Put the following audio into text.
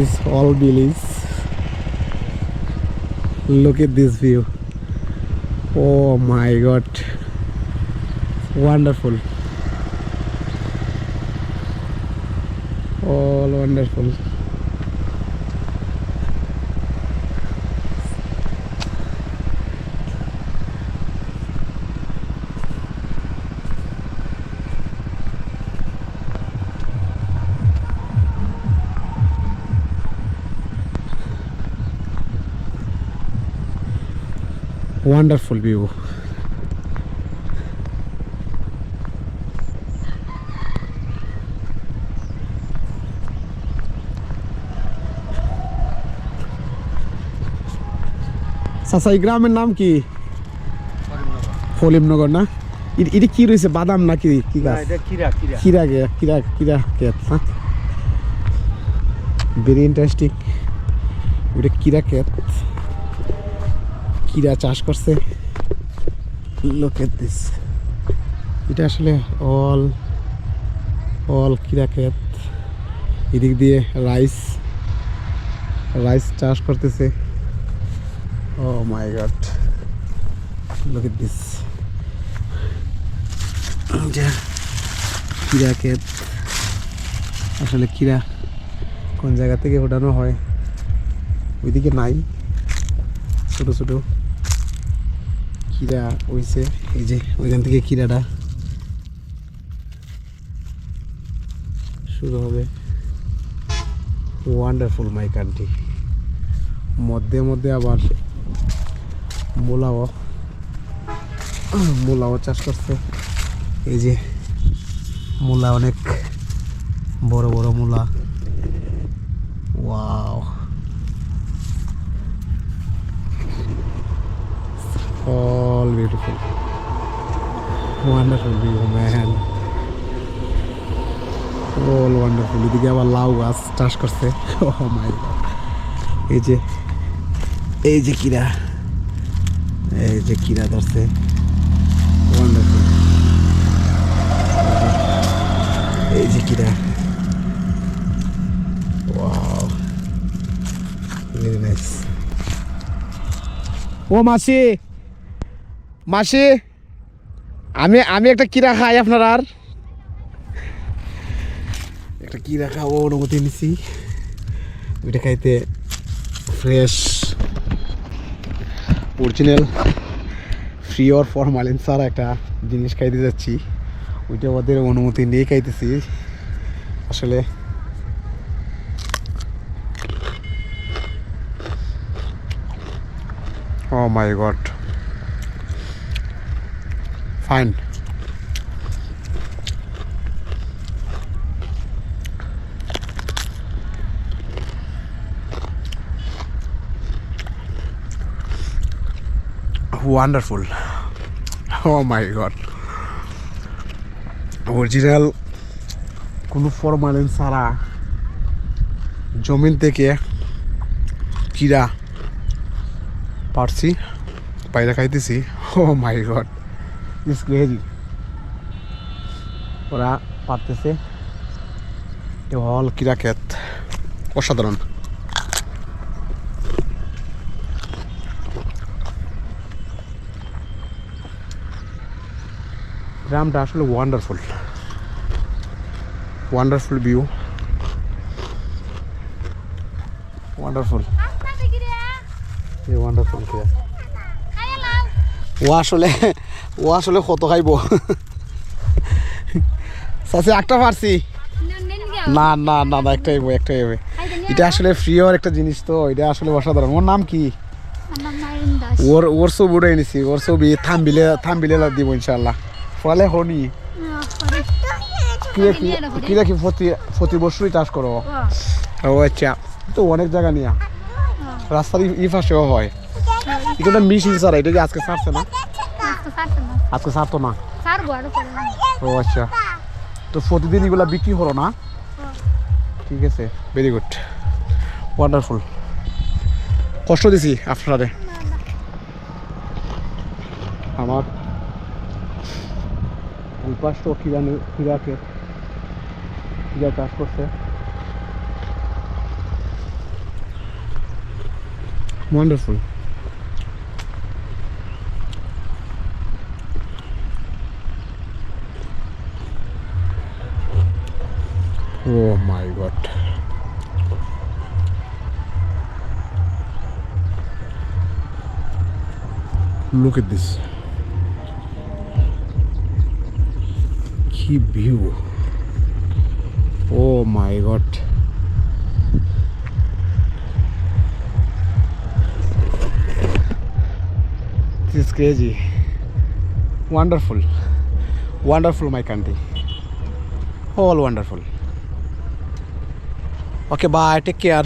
this all village look at this view. Oh my god. Wonderful. All wonderful wonderful view. চাচা এই গ্রামের নাম কি ফলিমনগর না এ- এটা কি রয়েছে বাদাম নাকি কি গাছ কিরা কিরা কিরা গে কিরা কিরা ক্ষেত হ্যাঁ ভেরি ইন্টারেস্টিং ওটা কিরা ক্ষেত কিরা চাষ করছে? লোক এট দিস এটা আসলে অল অল কিরা ক্ষেত। এদিক দিয়ে রাইস রাইস চাষ করতেছে। ও মাই গড লোক এট দিস কিরা ক্ষেত। আসলে কিরা কোন জায়গা থেকে ওঠানো হয়? ওইদিকে নাই। ছোটো ছোট। কিরা হইছে? এই যে, ওইখান থেকে কিরাটা শুরু হবে। ওয়ান্ডারফুল মাই কান্ট্রি মধ্যে মধ্যে আবার মূলাও মূলাও চাষ করছে। এই যে, মূলা অনেক বড় বড় মূলা। Wow all beautiful. Wonderful view man. All wonderful. এদিকে আবার লাউ গাছ চাষ করছে। ও মাই এই যে এই যে কিরা। এই যে কিরা ধরছে। ওয়ান্ডারফুল এই যে কিরা। ওয়াও ভেরি নাইস ও মাসি! মাসি, আমি আমি একটা কিরা খাই আপনার আর? একটা কিরা খাব অনুমতি নিছি। ওইটা খাইতে fresh original free or formalin ছাড়া একটা জিনিস খাইতে যাচ্ছি। ওইটা ওদের অনুমতি নিয়ে খাইতেছি। আসলে ও my god. Fine. Wonderful. Oh my god. Original কোনো ফরমালিন ছাড়া জমিন থেকে কিরা পারছি বাইরে খাইতেছি ও মাই গড ইস ক্রেজি ওরা পারতেছে। হল কিরা ক্ষেত অসাধারণ। গ্রামটা আসলে wonderful wonderful view wonderful wonderful ও আসলে ও আসলে কত খাইব? সাসে একটা পারছি। না না না না একটাই হইব একটাই হবে। এটা আসলে ফ্রি হওয়ার একটা জিনিস তো এটা আসলে অসাধারণ। ওর নাম কি? ওর ওর ছবি উঠে এনেছি ওর ছবি থামবিলে থামবিলে দিব ইনশাল্লাহ ফলে হনি। কিরা কি প্রতি প্রতি বছরই চাষ করো? ও আচ্ছা তো অনেক জায়গা নিয়ে। রাস্তার ই- পাশেও হয়। এটা মিশিং স্যার এটা কি আজকে ছাড়ছে না? আজকে ছাড়তো না? ও আচ্ছা। তো প্রতিদিন এগুলা বিক্রি হলো না? ঠিক আছে ভেরি গুড ওয়ান্ডারফুল কষ্ট দিছি আপনারে। আমার ওই পাশটা কিরা কিরাকে কিরা চাষ করছে। Wonderful. Oh my god. Look at this. কি view oh my god is crazy. Wonderful. Wonderful, my country. All wonderful. Okay, bye. Take care.